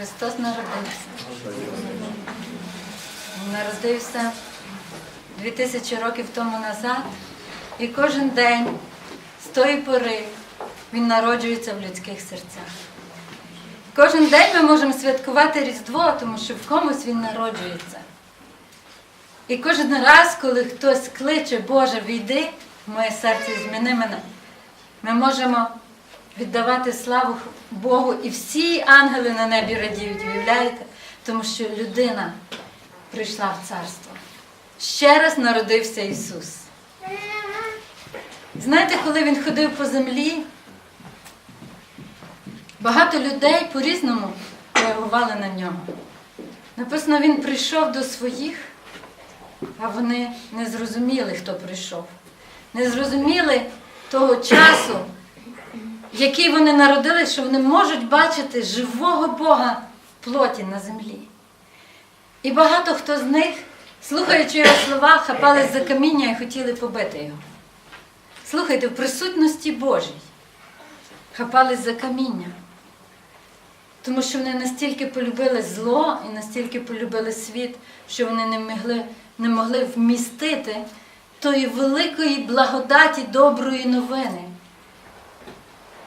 Христос народився. Народився 2000 років тому назад, і кожен день з тої пори він народжується в людських серцях. Кожен день ми можемо святкувати Різдво, тому що в комусь він народжується. І кожен раз, коли хтось кличе, Боже, війди в моє серце і зміни мене, ми можемо віддавати славу Богу, і всі ангели на небі радіють, уявляєте? Тому що людина прийшла в царство. Ще раз народився Ісус. Знаєте, коли Він ходив по землі, багато людей по-різному реагували на нього. Написано, він прийшов до своїх, а вони не зрозуміли, хто прийшов. Не зрозуміли того часу, в який вони народились, що вони можуть бачити живого Бога в плоті на землі. І багато хто з них, слухаючи його слова, хапались за каміння і хотіли побити його. Слухайте, в присутності Божій хапались за каміння. Тому що вони настільки полюбили зло і настільки полюбили світ, що вони не могли, не могли вмістити тої великої благодаті доброї новини,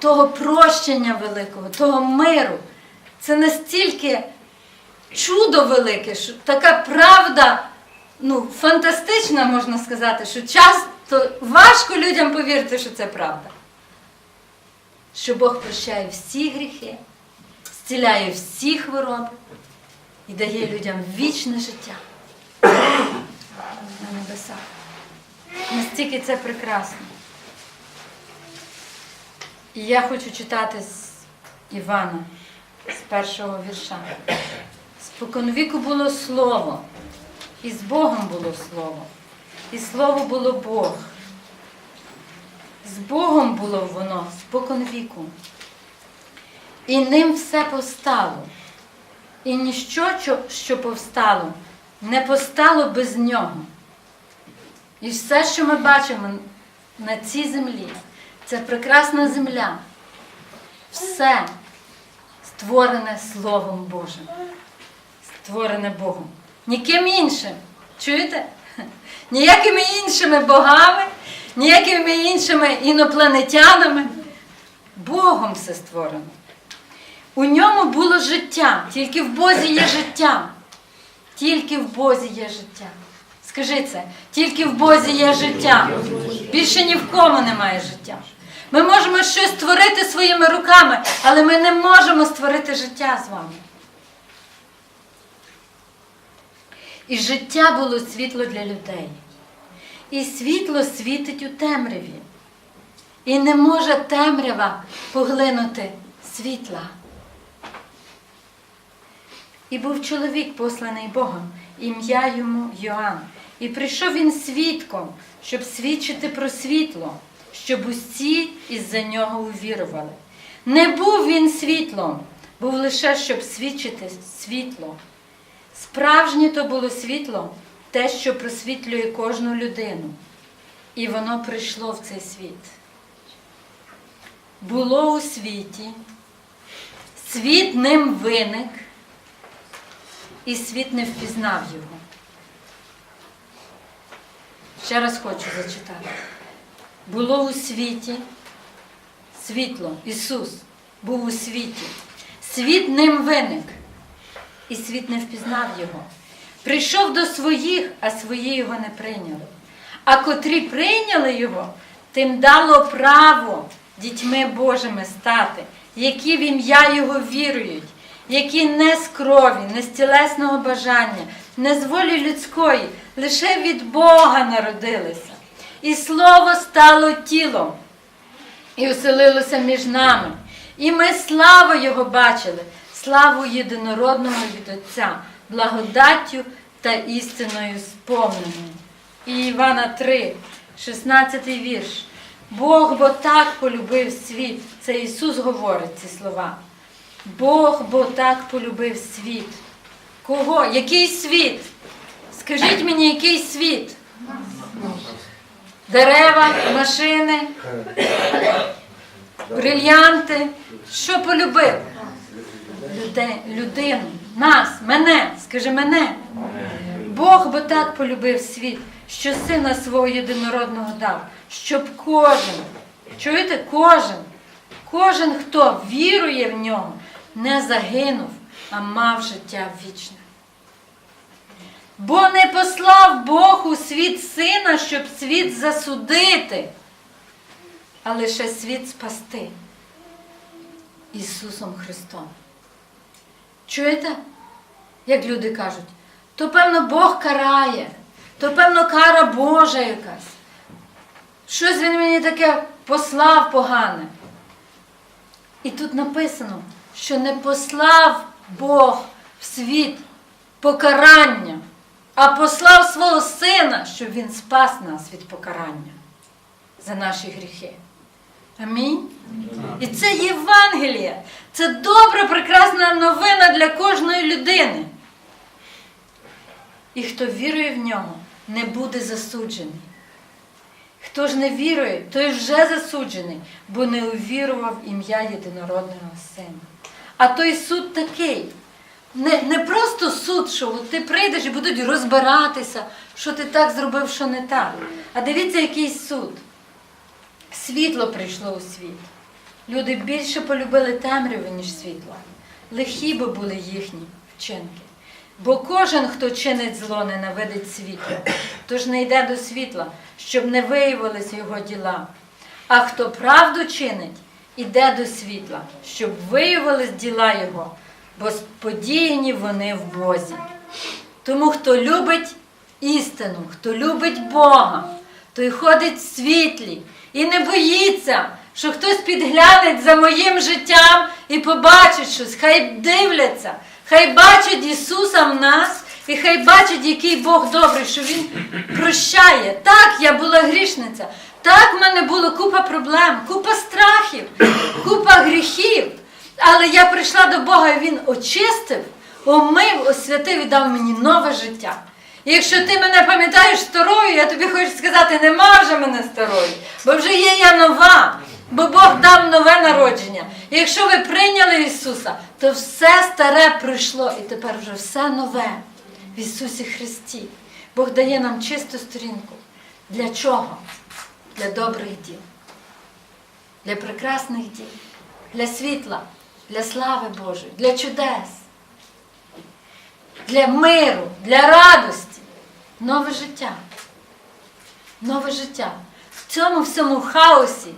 того прощення великого, того миру. Це настільки чудо велике, що така правда, ну, фантастична, можна сказати, що часто важко людям повірити, що це правда. Що Бог прощає всі гріхи, зціляє всі хвороби і дає людям вічне життя на небесах. Настільки це прекрасно. І я хочу читати з Івана, з першого вірша. Споконвіку було слово, і з Богом було слово, і слово було Бог. З Богом було воно споконвіку. І ним все повстало. І ніщо, що- повстало, не постало без нього. І все, що ми бачимо на цій землі, це прекрасна земля. Все створене Словом Божим. Створене Богом. Ніким іншим. Чуєте? Ніякими іншими богами, ніякими іншими інопланетянами. Богом все створено. У ньому було життя, тільки в Бозі є життя. Тільки в Бозі є життя. Скажи це, тільки в Бозі є життя. Більше ні в кому немає життя. Ми можемо щось створити своїми руками, але ми не можемо створити життя з вами. І життя було світло для людей. І світло світить у темряві. І не може темрява поглинути світла. І був чоловік, посланий Богом, ім'я йому Йоанн. І прийшов він свідком, щоб свідчити про світло, щоб усі із-за нього увірували. Не був він світлом, був лише, щоб свідчити світло. Справжнє то було світло, те, що просвітлює кожну людину. І воно прийшло в цей світ. Було у світі, світ ним виник, і світ не впізнав його. Ще раз хочу зачитати. Було у світі світло, Ісус був у світі. Світ ним виник, і світ не впізнав його. Прийшов до своїх, а свої його не прийняли. А котрі прийняли його, тим дало право дітьми Божими стати, які в ім'я Його вірують, які не з крові, не з тілесного бажання, не з волі людської, лише від Бога народилися. І слово стало тілом і оселилося між нами. І ми славу Його бачили, славу єдинородного від Отця, благодаттю та істиною сповненою. І Івана 3, 16 вірш. Бог бо так полюбив світ. Це Ісус говорить ці слова. Бог бо так полюбив світ. Кого? Який світ? Скажіть мені, який світ? Дерева, машини, брильянти. Що полюбив? людей, людину, нас, мене, скажи мене. Бог бо так полюбив світ, що сина свого єдинородного дав, щоб кожен, чуєте, кожен, кожен, хто вірує в нього, не загинув, а мав життя вічне. Бо не послав Бог у світ сина, щоб світ засудити, а лише світ спасти Ісусом Христом. Чуєте, як люди кажуть, то певно Бог карає, то певно кара Божа якась. Щось він мені таке послав погане. І тут написано, що не послав Бог в світ покарання, а послав свого сина, щоб він спас нас від покарання за наші гріхи. Амінь. І це Євангеліє. Це добра, прекрасна новина для кожної людини. І хто вірує в нього, не буде засуджений. Хто ж не вірує, той вже засуджений, бо не увірував ім'я єдинородного сина. А той суд такий. Не, не просто суд, що от ти прийдеш і будуть розбиратися, що ти так зробив, що не так. А дивіться, який суд. Світло прийшло у світ. Люди більше полюбили темряву, ніж світло. Лихі би були їхні вчинки. Бо кожен, хто чинить зло, ненавидить світло, тож не йде до світла, щоб не виявилися його діла. А хто правду чинить, іде до світла, щоб виявились діла його, бо сподіяні вони в Бозі. Тому хто любить істину, хто любить Бога, той ходить в світлі і не боїться, що хтось підглянеть за моїм життям і побачить щось. Хай дивляться, хай бачать Ісуса в нас, і хай бачать, який Бог добрий, що Він прощає. Так, я була грішниця. Так, в мене було купа проблем, купа страхів, купа гріхів. Але я прийшла до Бога, і Він очистив, омив, освятив і дав мені нове життя. І якщо ти мене пам'ятаєш старою, я тобі хочу сказати, нема вже мене старої, бо вже є я нова, бо Бог дав нове народження. І якщо ви прийняли Ісуса, то все старе пройшло, і тепер вже все нове в Ісусі Христі. Бог дає нам чисту сторінку. Для чого? Для добрих діл, для прекрасних діл, для світла, для слави Божої, для чудес для миру, для радості. Нове життя. Нове життя. В цьому всьому хаосі,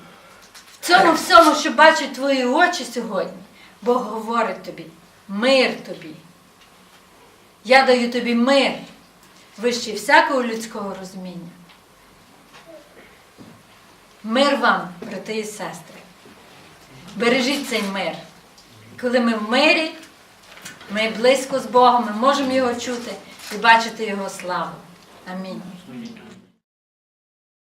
в цьому всьому, що бачать твої очі сьогодні, Бог говорить тобі, мир тобі. Я даю тобі мир, вищий всякого людського розуміння. Мир вам, брати і сестри. Бережіть цей мир. Коли ми в мирі, ми близько з Богом, ми можемо його чути і бачити Його славу. Амінь.